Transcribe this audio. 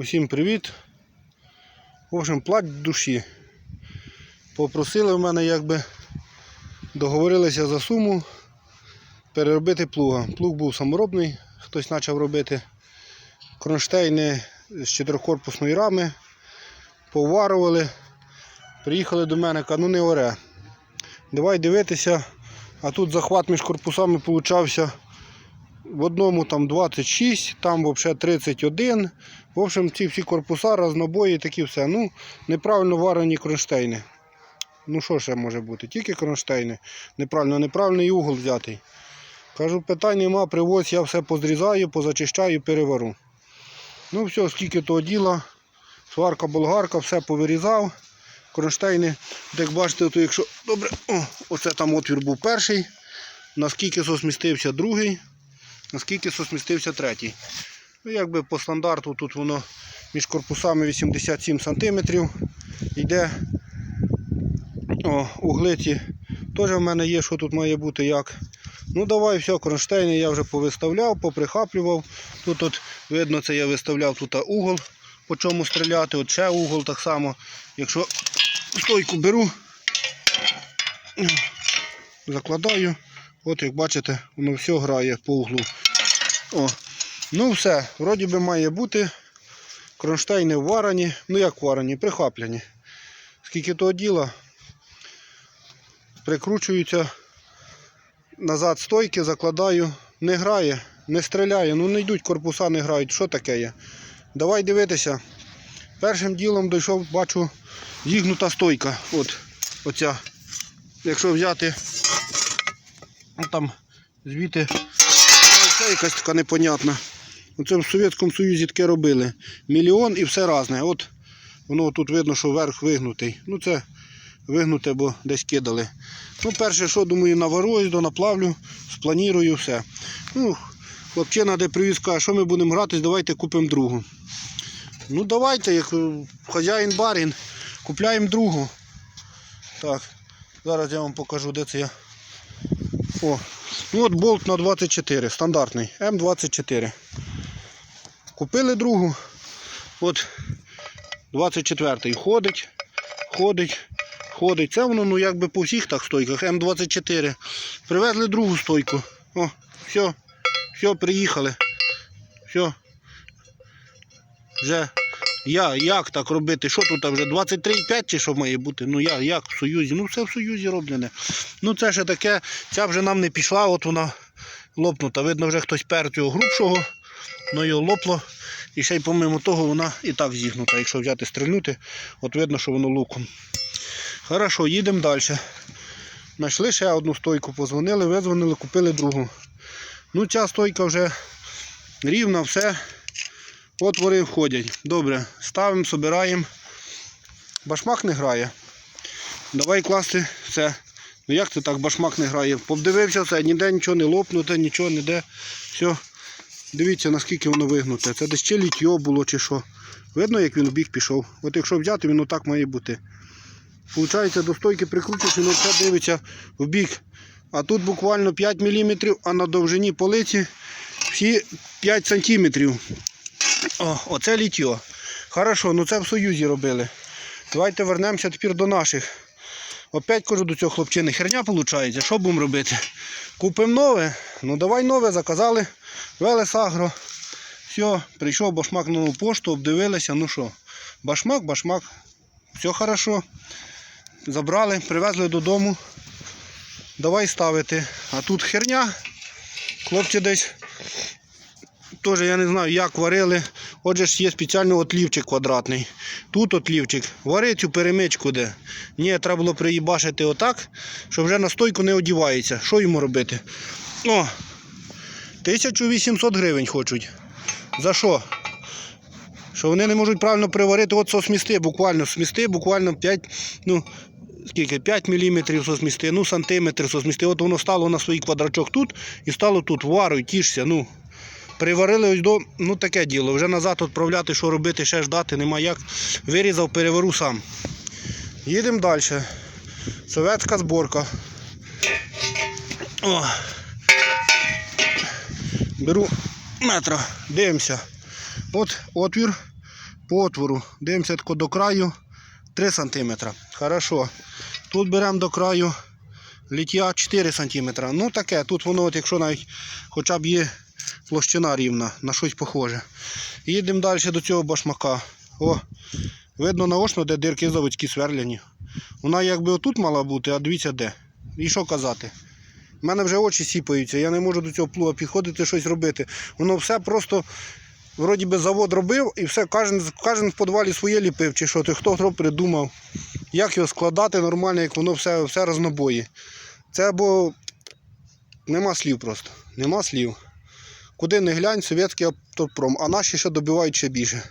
Усім привіт. В общем, плач душі. Попросили в мене, якби договорилися за суму переробити плуга. Плуг був саморобний, хтось почав робити кронштейни з чотирикорпусної рами, поварували. Приїхали до мене, кажуть, ну не оре. Давай дивитися, а тут захват між корпусами получався в одному там 26, там взагалі 31. В общем, ці всі корпуса, разнобої, такі все. Ну, неправильно варені кронштейни. Ну що ще може бути? Тільки кронштейни. Неправильно, неправильний угол взятий. Кажу, питань нема, привозь, я все позрізаю, позачищаю, перевару. Ну все, скільки того діла. Сварка, болгарка, все повирізав. Кронштейни, як бачите, то якщо добре, о, оце там отвір був перший. Наскільки змістився другий, наскільки змістився третій. Ну, якби по стандарту тут воно між корпусами 87 см йде. О, углиці теж в мене є, що тут має бути як. Ну давай, все, кронштейни я вже повиставляв, поприхаплював. Тут от видно, це я виставляв тут угол, по чому стріляти, от ще угол так само. Якщо стойку беру, закладаю, от як бачите, воно все грає по углу. О, Ну все, вроді би має бути. Кронштейни варені, ну як варені, прихапляні. Скільки того діла, прикручуються назад стойки, закладаю, не грає, не стріляє, ну не йдуть, корпуса не грають. Що таке є? Давай дивитися. Першим ділом дійшов, бачу, зігнута стойка. От, оця. Якщо взяти, ну там звідти це якась така непонятна. Оце в Совєтському Союзі таке робили. Мільйон і все різне. От воно тут видно, що верх вигнутий. Ну це вигнуте, бо десь кидали. Ну, перше, що думаю, навару, ось до наплавлю, спланірую все. Ну, хлопчина, де привіз, каже, що ми будемо гратись, давайте купимо другу. Ну давайте, як хазяїн барін, купляємо другу. Так, зараз я вам покажу, де це я. О, ну от болт на 24, стандартний, М24. Купили другу. От 24-й ходить, ходить, ходить. Це воно ну якби по всіх так стойках. М24. Привезли другу стойку. О, все, все, приїхали. Все. Вже я, як так робити? Що тут вже 23,5 чи що має бути? Ну я, як в Союзі? Ну все в Союзі роблене. Ну це ще таке, ця вже нам не пішла, от вона лопнута. Видно, вже хтось пер цього грубшого, ну його лопло. І ще й помимо того вона і так зігнута. Якщо взяти стрільнути, от видно, що воно луком. Хорошо, їдемо далі. Знайшли ще одну стойку, позвонили, визвонили, купили другу. Ну ця стойка вже рівна, все. Отвори входять. Добре, ставимо, собираємо. Башмак не грає. Давай класти це. Ну як це так башмак не грає? Подивився все, ніде нічого не лопнуте, нічого ніде. Все. Дивіться наскільки воно вигнуте. Це десь чи літьо було чи що. Видно, як він в бік пішов. От якщо взяти, він отак має бути. Получається, до стойки прикручуєш, він все дивиться в бік. А тут буквально 5 мм, а на довжині полиці всі 5 см. О, оце літьо. Хорошо, ну це в Союзі робили. Давайте вернемося тепер до наших. Опять кажу до цього хлопчини, херня виходить. Що будемо робити? Купимо нове. Ну давай нове, заказали. Велес Агро. Все, прийшов башмак на нову пошту, обдивилися. Ну що, башмак, башмак. Все хорошо. Забрали, привезли додому. Давай ставити. А тут херня. Хлопці десь Теж я не знаю, як варили. Отже ж є спеціальний отлівчик квадратний. Тут отлівчик. Вари цю перемичку де. Ні, треба було приїбашити отак, щоб вже на стойку не одівається. Що йому робити? О! 1800 гривень хочуть. За що? Що вони не можуть правильно приварити от сосмісти, буквально смісти, буквально 5, ну, скільки, 5 мм сосмісти, ну сантиметр сосмісти. От воно стало на свій квадрачок тут і стало тут. Варуй, тішся. ну. Приварили ось до, ну таке діло. Вже назад відправляти, що робити, ще ждати, нема як. Вирізав, переверу сам. Їдемо далі. Советська зборка. О. Беру метра, дивимося. От отвір по отвору. Дивимося тако до краю 3 см. Хорошо. Тут беремо до краю ліття 4 см. Ну таке, тут воно, от, якщо навіть хоча б є площина рівна, на щось похоже. Їдемо далі до цього башмака. О, видно наочно, де дирки заводські сверляні. Вона якби отут мала бути, а дивіться де. І що казати? У мене вже очі сіпаються, я не можу до цього плуга підходити, щось робити. Воно все просто, вроді би, завод робив і все, кожен, кожен в подвалі своє ліпив, чи що, то хто хто придумав, як його складати нормально, як воно все, все рознобої. Це або нема слів просто. Нема слів. Куди не глянь, совєтський автопром, а наші ще добивають ще більше.